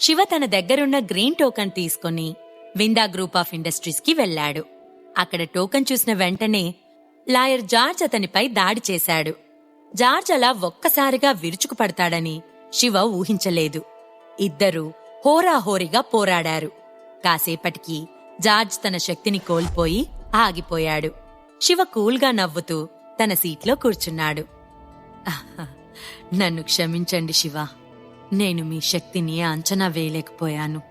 శివ తన దగ్గరున్న green token తీసుకుని విందా గ్రూప్ ఆఫ్ ఇండస్ట్రీస్కి వెళ్ళాడు అక్కడ టోకన్ చూసిన వెంటనే లాయర్ జార్జ్ అతనిపై దాడి చేశాడు. జార్జ్ అలా ఒక్కసారిగా విరుచుకుపడతాడని శివ ఊహించలేదు. ఇద్దరూ హోరాహోరీగా పోరాడారు. కాసేపటికి జార్జ్ తన శక్తిని కోల్పోయి ఆగిపోయాడు. శివ కూల్గా నవ్వుతూ తన సీట్లో కూర్చున్నాడు. నన్ను క్షమించండి శివ. నేను మీ శక్తిని అంచనా వేయలేకపోయాను.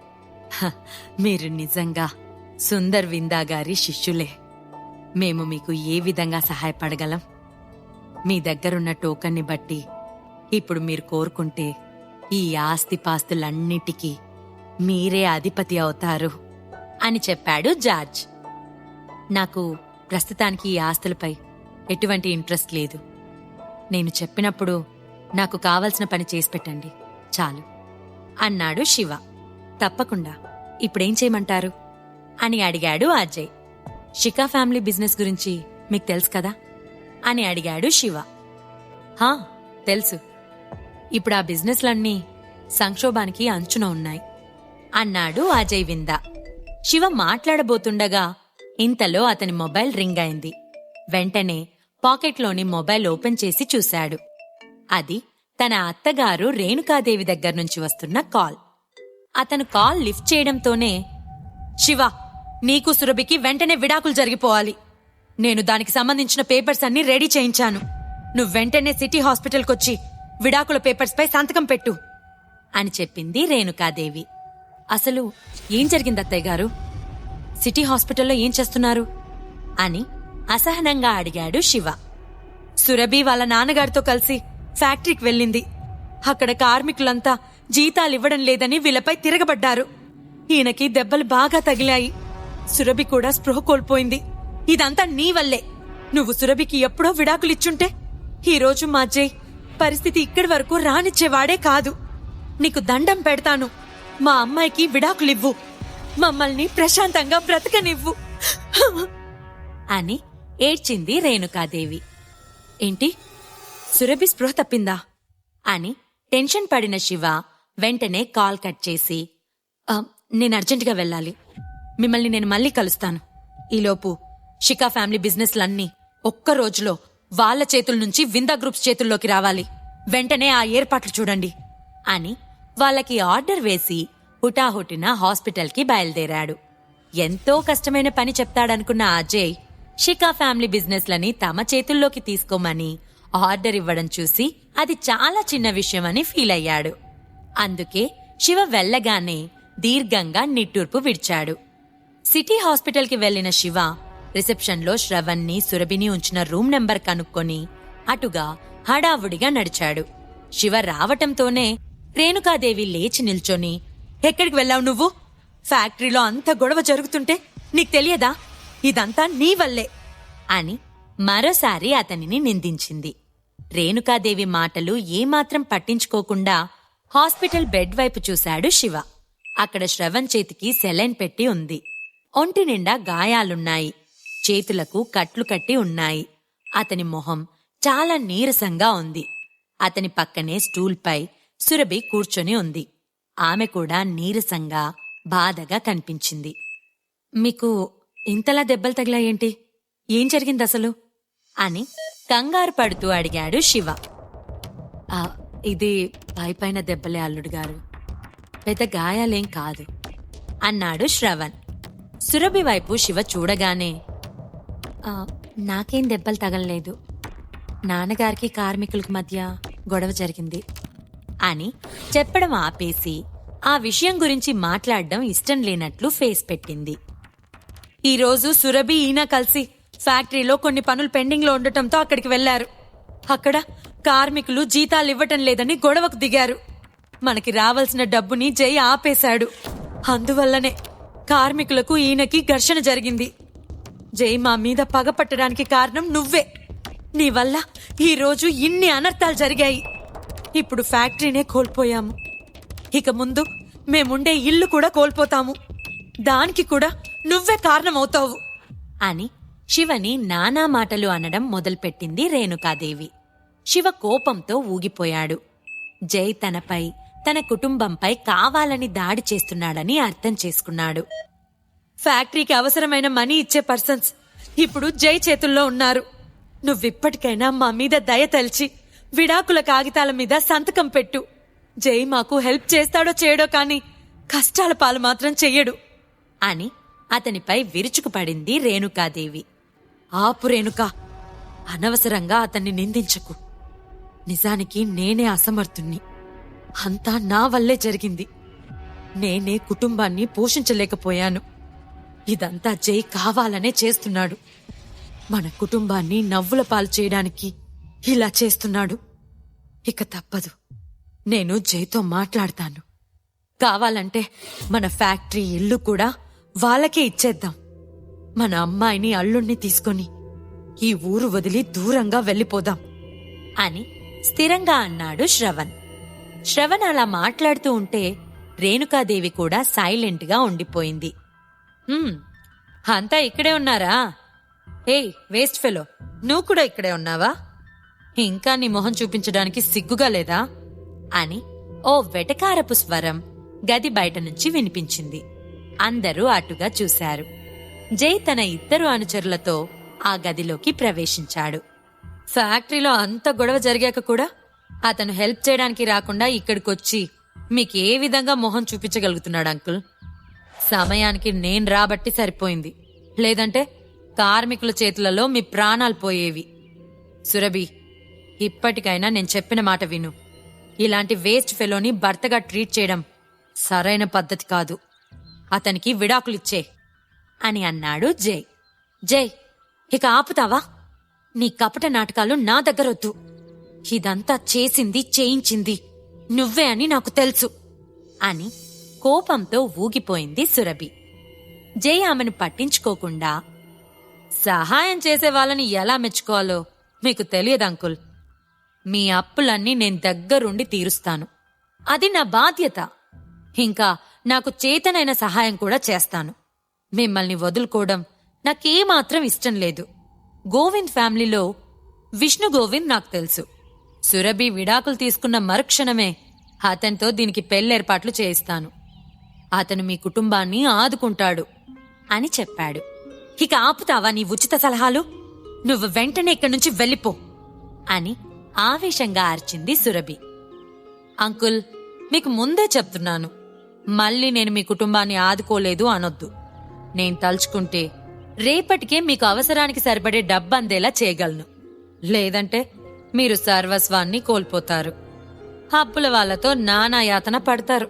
హ, మీరు నిజంగా సుందర్ విందా గారి శిష్యులే. మేము మీకు ఏ విధంగా సహాయపడగలం? మీ దగ్గరున్న టోకన్ని బట్టి ఇప్పుడు మీరు కోరుకుంటే ఈ ఆస్తిపాస్తులన్నిటికీ మీరే అధిపతి అవుతారు అని చెప్పాడు జార్జ్. నాకు ప్రస్తుతానికి ఈ ఆస్తులపై ఎటువంటి ఇంట్రెస్ట్ లేదు. నేను చెప్పినప్పుడు నాకు కావలసిన పని చేసి పెట్టండి. చాలు. అన్నాడు శివ. తప్పకుండా. ఇప్పుడేం చేయమంటారు? అని అడిగాడు అజయ్ షికా ఫ్యామిలీ బిజినెస్ గురించి మీకు తెలుసు కదా? అని అడిగాడు శివ. హా తెలుసు. ఇప్పుడు ఆ బిజినెస్లన్నీ సంక్షోభానికి అంచున ఉన్నాయి అన్నాడు అజయ్ వింద. శివ మాట్లాడబోతుండగా ఇంతలో అతని మొబైల్ రింగ్ అయింది. వెంటనే పాకెట్లోని మొబైల్ ఓపెన్ చేసి చూశాడు. అది తన అత్తగారు రేణుకాదేవి దగ్గర నుంచి వస్తున్న కాల్. అతను కాల్ లిఫ్ట్ చేయడంతోనే శివ నీకు సురభికి వెంటనే విడాకులు జరిగిపోవాలి. నేను దానికి సంబంధించిన పేపర్స్ అన్ని రెడీ చేయించాను. నువ్వు వెంటనే సిటీ హాస్పిటల్కొచ్చి విడాకుల పేపర్స్పై సంతకం పెట్టు అని చెప్పింది రేణుకాదేవి. అసలు ఏం జరిగింది అత్తయ్య గారు? సిటీ హాస్పిటల్లో ఏం చేస్తున్నారు? అని అసహనంగా అడిగాడు శివ. సురభి వాళ్ళ నాన్నగారితో కలిసి ఫ్యాక్టరీకి వెళ్ళింది. అక్కడ కార్మికులంతా జీతాలివ్వడం లేదని వీళ్ళపై తిరగబడ్డారు. ఈయనకి దెబ్బలు బాగా తగిలాయి. సురభి కూడా స్పృహ కోల్పోయింది. ఇదంతా నీ వల్లే. నువ్వు సురభికి ఎప్పుడో విడాకులిచ్చుంటే ఈరోజు మా జై పరిస్థితి ఇక్కడి వరకు రానిచ్చేవాడే కాదు. నీకు దండం పెడతాను. మా అమ్మాయికి విడాకులివ్వు. మమ్మల్ని ప్రశాంతంగా బ్రతకనివ్వు. అని ఏడ్చింది రేణుకాదేవి. ఏంటి? సురభి స్పృహ తప్పిందా? అని టెన్షన్ పడిన శివ వెంటనే కాల్ కట్ చేసి నేను అర్జెంటుగా వెళ్ళాలి. మిమ్మల్ని నేను మళ్ళీ కలుస్తాను. ఈలోపు షికా ఫ్యామిలీ బిజినెస్లన్నీ ఒక్క రోజులో వాళ్ళ చేతుల నుంచి విందా గ్రూప్స్ చేతుల్లోకి రావాలి. వెంటనే ఆ ఏర్పాట్లు చూడండి అని వాళ్ళకి ఆర్డర్ వేసి హుటాహుటిన హాస్పిటల్కి బయలుదేరాడు. ఎంతో కష్టమైన పని చెప్తాడనుకున్న అజయ్ షికా ఫ్యామిలీ బిజినెస్లని తమ చేతుల్లోకి తీసుకోమని ఆర్డర్ ఇవ్వడం చూసి అది చాలా చిన్న విషయమని ఫీల్ అయ్యాడు. అందుకే శివ వెళ్ళగానే దీర్ఘంగా నిట్టూర్పు విడిచాడు. సిటీ హాస్పిటల్కి వెళ్ళిన శివ రిసెప్షన్లో శ్రవణ్ని సురభిని ఉంచిన రూమ్ నెంబర్ కనుక్కొని అటుగా హడావుడిగా నడిచాడు. శివ రావటంతోనే రేణుకాదేవి లేచి నిల్చొని ఎక్కడికి వెళ్ళావు నువ్వు? ఫ్యాక్టరీలో అంత గొడవ జరుగుతుంటే నీకు తెలియదా? ఇదంతా నీ వల్లే అని మరోసారి అతనిని నిందించింది. రేణుకాదేవి మాటలు ఏమాత్రం పట్టించుకోకుండా హాస్పిటల్ బెడ్ వైపు చూశాడు శివ. అక్కడ శ్రవణ్ చేతికి సెలైన్ పెట్టి ఉంది. ఒంటి నిండా గాయాలున్నాయి. చేతులకు కట్లు కట్టి ఉన్నాయి. అతని మొహం చాలా నీరసంగా ఉంది. అతని పక్కనే స్టూల్పై సురభి కూర్చొని ఉంది. ఆమె కూడా నీరసంగా బాధగా కనిపించింది. మీకు ఇంతలా దెబ్బలు తగిలాయేంటి? ఏం జరిగింది అసలు అని కంగారు పడుతూ అడిగాడు శివ. ఇది పైపైన దెబ్బలే అల్లుడు గారు. పెద్ద గాయాలేం కాదు అన్నాడు శ్రవణ్. సురభి వైపు శివ చూడగానే నాకేం దెబ్బలు తగలలేదు. నాన్నగారికి కార్మికులకు మధ్య గొడవ జరిగింది అని చెప్పడం ఆపేసి ఆ విషయం గురించి మాట్లాడడం ఇష్టం లేనట్లు ఫేస్ పెట్టింది. ఈరోజు సురభి ఈయన కలిసి ఫ్యాక్టరీలో కొన్ని పనులు పెండింగ్లో ఉండటంతో అక్కడికి వెళ్ళారు అక్కడ కార్మికులు జీతాలు ఇవ్వటం లేదని గొడవకు దిగారు. మనకి రావాల్సిన డబ్బుని జై ఆపేశాడు. అందువల్లనే కార్మికులకు ఈయనకి ఘర్షణ జరిగింది. జై మా మీద పగపట్టడానికి కారణం నువ్వే. నీ వల్ల ఈ రోజు ఇన్ని అనర్థాలు జరిగాయి. ఇప్పుడు ఫ్యాక్టరీనే కోల్పోయాము. ఇక ముందు మేముండే ఇల్లు కూడా కోల్పోతాము. దానికి కూడా నువ్వే కారణమవుతావు. అని శివని నానా మాటలు అనడం మొదలుపెట్టింది రేణుకాదేవి. శివ కోపంతో ఊగిపోయాడు. జై తనపై తన కుటుంబంపై కావాలని దాడి చేస్తున్నాడని అర్థం చేసుకున్నాడు. ఫ్యాక్టరీకి అవసరమైన మనీ ఇచ్చే పర్సన్స్ ఇప్పుడు జై చేతుల్లో ఉన్నారు. నువ్విప్పటికైనా మా మీద దయ తలిచి విడాకుల కాగితాల మీద సంతకం పెట్టు. జై మాకు హెల్ప్ చేస్తాడో చేయడో కాని కష్టాల పాలు మాత్రం చెయ్యడు. అని అతనిపై విరుచుకుపడింది రేణుకాదేవి. ఆపురేణుకా అనవసరంగా అతన్ని నిందించకు. నిజానికి నేనే అసమర్థుణ్ణి. అంతా నా వల్లే జరిగింది. నేనే కుటుంబాన్ని పోషించలేకపోయాను. ఇదంతా జై కావాలనే చేస్తున్నాడు. మన కుటుంబాన్ని నవ్వుల పాలు చేయడానికి ఇలా చేస్తున్నాడు. ఇక తప్పదు. నేను జైతో మాట్లాడతాను. కావాలంటే మన ఫ్యాక్టరీ ఇల్లు కూడా వాళ్ళకే ఇచ్చేద్దాం. మన అమ్మాయిని అల్లుణ్ణి తీసుకొని ఈ ఊరు వదిలి దూరంగా వెళ్ళిపోదాం అని స్థిరంగా అన్నాడు శ్రవణ్. శ్రవణ్ అలా మాట్లాడుతూ ఉంటే రేణుకాదేవి కూడా సైలెంట్గా ఉండిపోయింది. అంతా ఇక్కడే ఉన్నారా? ఏయ్ వేస్ట్ ఫెలో నువ్వు కూడా ఇక్కడే ఉన్నావా? ఇంకా నీ మొహం చూపించడానికి సిగ్గుగా లేదా? అని ఓ వెటకారపు స్వరం గది బయట నుంచి వినిపించింది. అందరూ అటుగా చూశారు. జై తన ఇద్దరు అనుచరులతో ఆ గదిలోకి ప్రవేశించాడు. ఫ్యాక్టరీలో అంత గొడవ జరిగాక కూడా అతను హెల్ప్ చేయడానికి రాకుండా ఇక్కడికొచ్చి మీకే విధంగా మొహం చూపించగలుగుతున్నాడు అంకుల్? సమయానికి నేను రాబట్టి సరిపోయింది. లేదంటే కార్మికుల చేతులలో మీ ప్రాణాలు పోయేవి. సురభి ఇప్పటికైనా నేను చెప్పిన మాట విను. ఇలాంటి వేస్ట్ ఫెలోని భర్తగా ట్రీట్ చేయడం సరైన పద్ధతి కాదు. అతనికి విడాకులిచ్చే. అని అన్నాడు జై. జై ఇక ఆపుతావా? నీ కపట నాటకాలు నా దగ్గరొద్దు. ఇదంతా చేసింది చేయించింది. నువ్వే అని నాకు తెలుసు అని కోపంతో ఊగిపోయింది సురభి. జై ఆమెను పట్టించుకోకుండా సహాయం చేసే వాళ్ళని ఎలా మెచ్చుకోవాలో మీకు తెలియదు అంకుల్. మీ అప్పులన్నీ నేను దగ్గరుండి తీరుస్తాను. అది నా బాధ్యత. ఇంకా నాకు చేతనైన సహాయం కూడా చేస్తాను. మిమ్మల్ని వదులుకోవడం నాకేమాత్రం ఇష్టం లేదు. గోవింద్ ఫ్యామిలీలో విష్ణు గోవింద్ నాకు తెలుసు. సురభి విడాకులు తీసుకున్న మరుక్షణమే అతనితో దీనికి పెళ్ళేర్పాట్లు చేయిస్తాను. అతను మీ కుటుంబాన్ని ఆదుకుంటాడు అని చెప్పాడు. ఇక ఆపుతావా నీ ఉచిత సలహాలు? నువ్వు వెంటనే ఇక్కడి నుంచి వెళ్ళిపో అని ఆవేశంగా ఆర్చింది సురభి. అంకుల్ మీకు ముందే చెప్తున్నాను. మళ్ళీ నేను మీ కుటుంబాన్ని ఆదుకోలేదు అనొద్దు. నేను తలుచుకుంటే రేపటికే మీకు అవసరానికి సరిపడే డబ్బందేలా చేయగలను. లేదంటే మీరు సర్వస్వాన్ని కోల్పోతారు. అప్పుల వాళ్ళతో నానా యాతన పడతారు.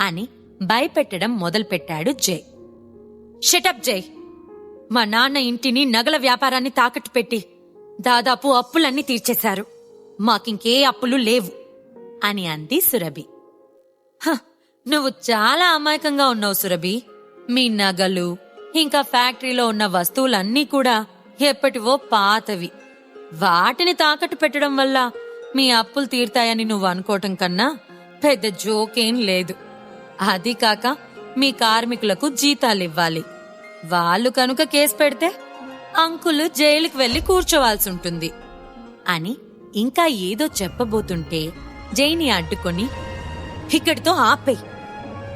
అని భయపెట్టడం మొదలుపెట్టాడు జై. షటప్ జై. మా నాన్న ఇంటిని నగల వ్యాపారాన్ని తాకట్టు పెట్టి దాదాపు అప్పులన్నీ తీర్చేశారు. మాకింకే అప్పులు లేవు అని అంది సురభి. "హ, నువ్వు చాలా అమాయకంగా ఉన్నావు సురభి. మీ నగలు ఇంకా ఫ్యాక్టరీలో ఉన్న వస్తువులన్నీ కూడా ఎప్పటివో పాతవి. వాటిని తాకట్టు పెట్టడం వల్ల మీ అప్పులు తీరుతాయని నువ్వు అనుకోవటం కన్నా పెద్ద జోకేం లేదు. అది కాక మీ కార్మికులకు జీతాలు ఇవ్వాలి వాళ్ళు కనుక కేసు పెడితే అంకులు జైలుకు వెళ్ళి కూర్చోవాల్సి ఉంటుంది అని ఇంకా ఏదో చెప్పబోతుంటే జైని అడ్డుకొని ఇక్కడితో ఆపేయి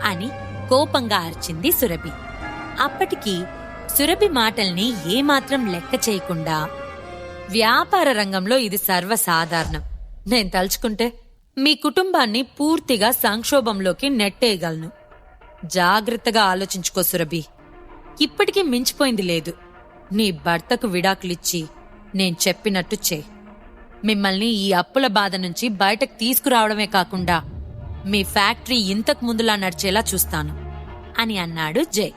అని కోపంగా అరిచింది సురభి. అప్పటికి సురభి మాటల్ని ఏమాత్రం లెక్క చేయకుండా వ్యాపార రంగంలో ఇది సర్వసాధారణం. నేను తలుచుకుంటే మీ కుటుంబాన్ని పూర్తిగా సంక్షోభంలోకి నెట్టేయగలను. జాగ్రత్తగా ఆలోచించుకో సురభి. ఇప్పటికీ మించిపోయింది లేదు. నీ భర్తకు విడాకులిచ్చి నేను చెప్పినట్టు చేయి. మిమ్మల్ని ఈ అప్పుల బాధ నుంచి బయటకు తీసుకురావడమే కాకుండా మీ ఫ్యాక్టరీ ఇంతకు ముందులా నడిచేలా చూస్తాను. అని అన్నాడు జై.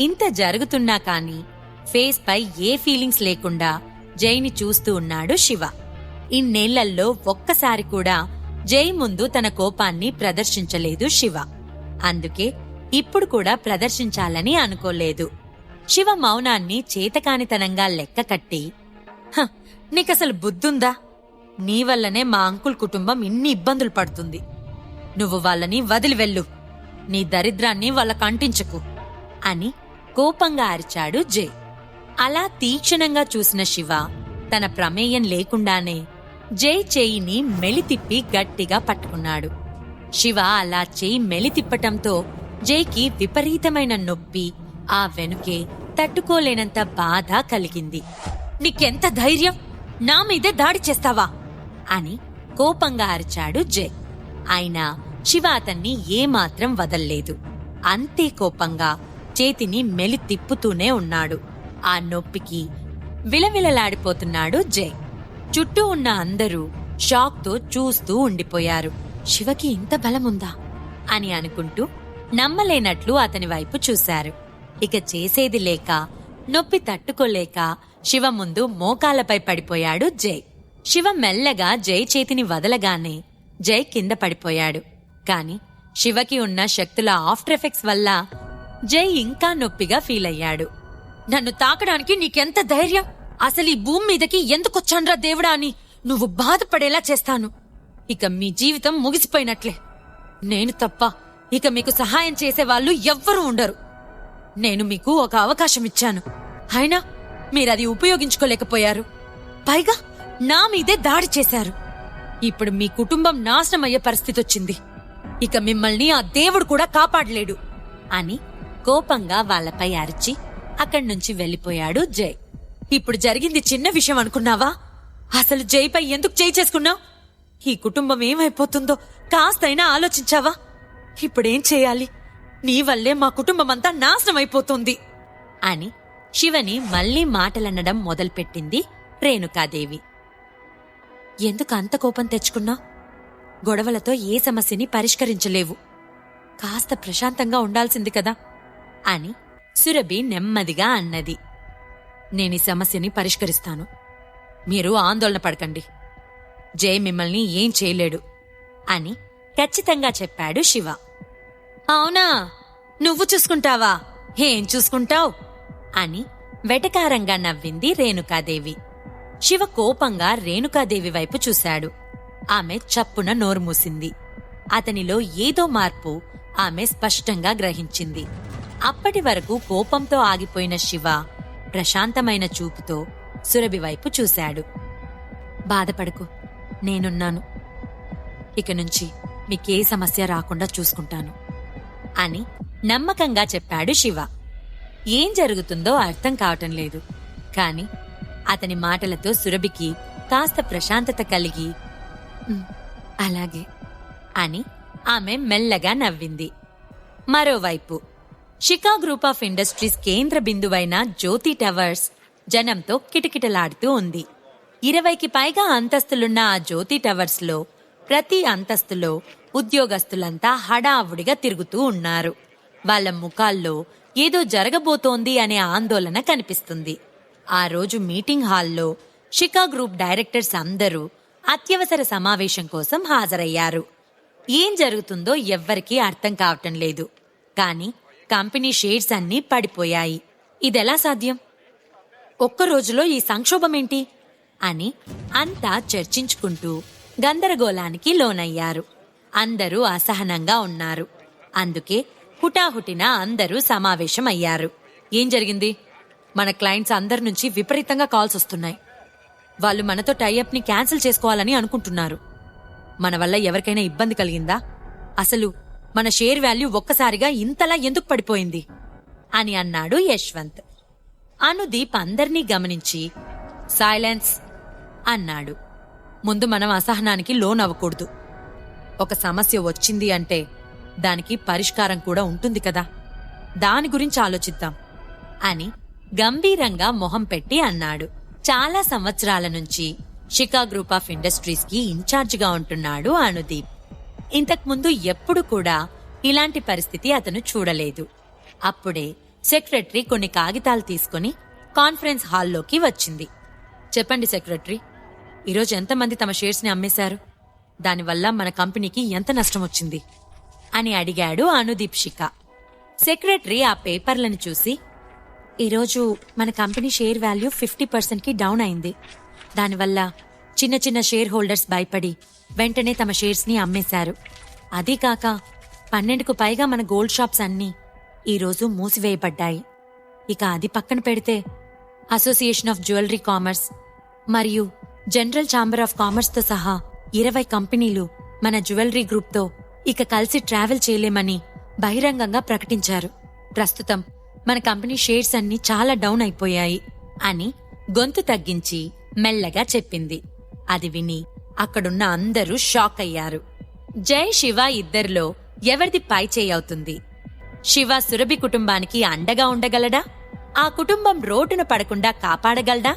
ఇంత జరుగుతున్నా కాని ఫేస్ పై ఏ ఫీలింగ్స్ లేకుండా జైని చూస్తూ ఉన్నాడు శివ. ఇన్నేళ్ళల్లో ఒక్కసారి కూడా జై ముందు తన కోపాన్ని ప్రదర్శించలేదు శివ. అందుకే ఇప్పుడు కూడా ప్రదర్శించాలని అనుకోలేదు. శివ మౌనాన్ని చేతకానితనంగా లెక్క కట్టి "హ, నీకసలు బుద్ధుందా? నీ వల్లనే మా అంకుల్ కుటుంబం ఇన్ని ఇబ్బందులు పడుతుంది. నువ్వు వాళ్ళని వదిలి వెళ్ళు. నీ దరిద్రాన్ని వాళ్ళకంటించకు అని కోపంగా అరిచాడు జై. అలా తీక్షణంగా చూసిన శివ తన ప్రమేయం లేకుండానే జై చేయిని మెలితిప్పి గట్టిగా పట్టుకున్నాడు. శివ అలా చేయి మెలి తిప్పటంతో జైకి విపరీతమైన నొప్పి ఆ వెనుకే తట్టుకోలేనంత బాధ కలిగింది. నీకెంత ధైర్యం? నా మీదే దాడి చేస్తావా? అని కోపంగా అరిచాడు జై. అయినా శివ అతన్ని ఏమాత్రం వదల్లేదు. అంతే కోపంగా చేతిని మెలి తిప్పుతూనే ఉన్నాడు. ఆ నొప్పికి విలవిలలాడిపోతున్నాడు జై. చుట్టూ ఉన్న అందరూ షాక్తో చూస్తూ ఉండిపోయారు. శివకి ఇంత బలముందా? అని అనుకుంటూ నమ్మలేనట్లు అతని వైపు చూశారు. ఇక చేసేది లేక నొప్పి తట్టుకోలేక శివ ముందు మోకాలపై పడిపోయాడు జై. శివ మెల్లగా జై చేతిని వదలగానే జై కింద పడిపోయాడు. కాని శివకి ఉన్న శక్తుల ఆఫ్టర్ ఎఫెక్ట్స్ వల్ల జై ఇంకా నొప్పిగా ఫీల్ అయ్యాడు. నన్ను తాకడానికి నీకెంత ధైర్యం? అసలు ఈ భూమి మీదకి ఎందుకొచ్చాన్రా దేవుడా అని నువ్వు బాధపడేలా చేస్తాను. ఇక మీ జీవితం ముగిసిపోయినట్లే. నేను తప్ప ఇక మీకు సహాయం చేసేవాళ్ళు ఎవ్వరూ ఉండరు. నేను మీకు ఒక అవకాశం ఇచ్చాను. అయినా మీరది ఉపయోగించుకోలేకపోయారు. పైగా నా మీదే దాడి చేశారు. ఇప్పుడు మీ కుటుంబం నాశనమయ్యే పరిస్థితి వచ్చింది ఇక మిమ్మల్ని ఆ దేవుడు కూడా కాపాడలేడు. అని కోపంగా వాళ్ళపై అరిచి అక్కడి నుంచి వెళ్ళిపోయాడు జై. ఇప్పుడు జరిగింది చిన్న విషయం అనుకున్నావా? అసలు జైపై ఎందుకు చేయి చేసుకున్నావు? ఈ కుటుంబం ఏమైపోతుందో కాస్తైనా ఆలోచించావా? ఇప్పుడేం చేయాలి? నీ వల్లే మా కుటుంబం అంతా నాశనం అయిపోతుంది అని శివని మళ్ళీ మాటలనడం మొదలుపెట్టింది రేణుకాదేవి. ఎందుకు అంత కోపం తెచ్చుకున్నా? గొడవలతో ఏ సమస్యని పరిష్కరించలేవు. కాస్త ప్రశాంతంగా ఉండాల్సింది కదా? అని సురభి నెమ్మదిగా అన్నది. నేను ఈ సమస్యని పరిష్కరిస్తాను. మీరు ఆందోళన పడకండి. జై మిమ్మల్ని ఏం చేయలేడు. అని ఖచ్చితంగా చెప్పాడు శివ. అవునా? నువ్వు చూసుకుంటావా? ఏం చూసుకుంటావ్? అని వెటకారంగా నవ్వింది రేణుకాదేవి. శివ కోపంగా రేణుకాదేవి వైపు చూశాడు. ఆమె చప్పున నోరుమూసింది. అతనిలో ఏదో మార్పు ఆమె స్పష్టంగా గ్రహించింది. అప్పటి వరకు కోపంతో ఆగిపోయిన శివ ప్రశాంతమైన చూపుతో సురభి వైపు చూశాడు. బాధపడకు నేనున్నాను. ఇక నుంచి మీకే సమస్య రాకుండా చూసుకుంటాను అని నమ్మకంగా చెప్పాడు శివ. ఏం జరుగుతుందో అర్థం కావటం లేదు. కాని అతని మాటలతో సురభికి కాస్త ప్రశాంతత కలిగి అలాగే అని ఆమె మెల్లగా నవ్వింది. మరోవైపు షికా గ్రూప్ ఆఫ్ ఇండస్ట్రీస్ కేంద్ర బిందువైన జ్యోతి టవర్స్ జనంతో కిటకిటలాడుతూ ఉంది. ఇరవైకి పైగా అంతస్తులున్న ఆ జ్యోతి టవర్స్లో ప్రతి అంతస్తులో ఉద్యోగస్తులంతా హడావుడిగా తిరుగుతూ ఉన్నారు. వాళ్ళ ముఖాల్లో ఏదో జరగబోతోంది అనే ఆందోళన కనిపిస్తుంది. ఆ రోజు మీటింగ్ హాల్లో షికా గ్రూప్ డైరెక్టర్స్ అందరూ అత్యవసర సమావేశం కోసం హాజరయ్యారు. ఏం జరుగుతుందో ఎవ్వరికీ అర్థం కావటం లేదు. కానీ కంపెనీ షేర్స్ అన్నీ పడిపోయాయి. ఇదెలా సాధ్యం? ఒక్క రోజులో ఈ సంక్షోభమేంటి? అని అంతా చర్చించుకుంటూ గందరగోళానికి లోనయ్యారు. అందరూ అసహనంగా ఉన్నారు. అందుకే హుటాహుటిన అందరూ సమావేశమయ్యారు. ఏం జరిగింది? మన క్లయింట్స్ అందరి నుంచి విపరీతంగా కాల్స్ వస్తున్నాయి. వాళ్ళు మనతో టైఅప్ని క్యాన్సిల్ చేసుకోవాలని అనుకుంటున్నారు. మన వల్ల ఎవరికైనా ఇబ్బంది కలిగిందా? అసలు మన షేర్ వాల్యూ ఒక్కసారిగా ఇంతలా ఎందుకు పడిపోయింది? అని అన్నాడు యశ్వంత్. అనుదీప్ అందర్నీ గమనించి సైలెన్స్ అన్నాడు. ముందు మనం అసహనానికి లోన్ అవ్వకూడదు. ఒక సమస్య వచ్చింది అంటే దానికి పరిష్కారం కూడా ఉంటుంది కదా. దాని గురించి ఆలోచిద్దాం అని గంభీరంగా మొహం పెట్టి అన్నాడు. చాలా సంవత్సరాల నుంచి షికా గ్రూప్ ఆఫ్ ఇండస్ట్రీస్కి ఇన్ఛార్జిగా ఉంటున్నాడు అనుదీప్. ఇంతకుముందు ఎప్పుడు కూడా ఇలాంటి పరిస్థితి అతను చూడలేదు. అప్పుడే సెక్రటరీ కొన్ని కాగితాలు తీసుకుని కాన్ఫరెన్స్ హాల్లోకి వచ్చింది. చెప్పండి సెక్రటరీ ఈరోజు ఎంతమంది తమ షేర్స్ని అమ్మేశారు? దానివల్ల మన కంపెనీకి ఎంత నష్టం వచ్చింది? అని అడిగాడు అనుదీప్ షిక సెక్రటరీ ఆ పేపర్లను చూసి ఈరోజు మన కంపెనీ షేర్ వాల్యూ ఫిఫ్టీ పర్సెంట్కి డౌన్ అయింది. దానివల్ల చిన్న చిన్న షేర్ హోల్డర్స్ భయపడి వెంటనే తమ షేర్స్ని అమ్మేశారు. అదీ కాక పన్నెండుకు పైగా మన గోల్డ్ షాప్స్ అన్నీ ఈరోజు మూసివేయబడ్డాయి. ఇక అది పక్కన పెడితే అసోసియేషన్ ఆఫ్ జ్యువెలరీ కామర్స్ మరియు జనరల్ ఛాంబర్ ఆఫ్ కామర్స్తో సహా ఇరవై కంపెనీలు మన జ్యువెలరీ గ్రూప్తో ఇక కలిసి ట్రావెల్ చేయలేమని బహిరంగంగా ప్రకటించారు. ప్రస్తుతం మన కంపెనీ షేర్స్ అన్ని చాలా డౌన్ అయిపోయాయి అని గొంతు తగ్గించి మెల్లగా చెప్పింది. అది విని అక్కడున్న అందరూ షాక్ అయ్యారు. జై శివ ఇద్దరిలో ఎవరిది పై చేయి అవుతుంది? శివ సురభి కుటుంబానికి అండగా ఉండగలడా? ఆ కుటుంబం రోడ్డున పడకుండా కాపాడగలడా?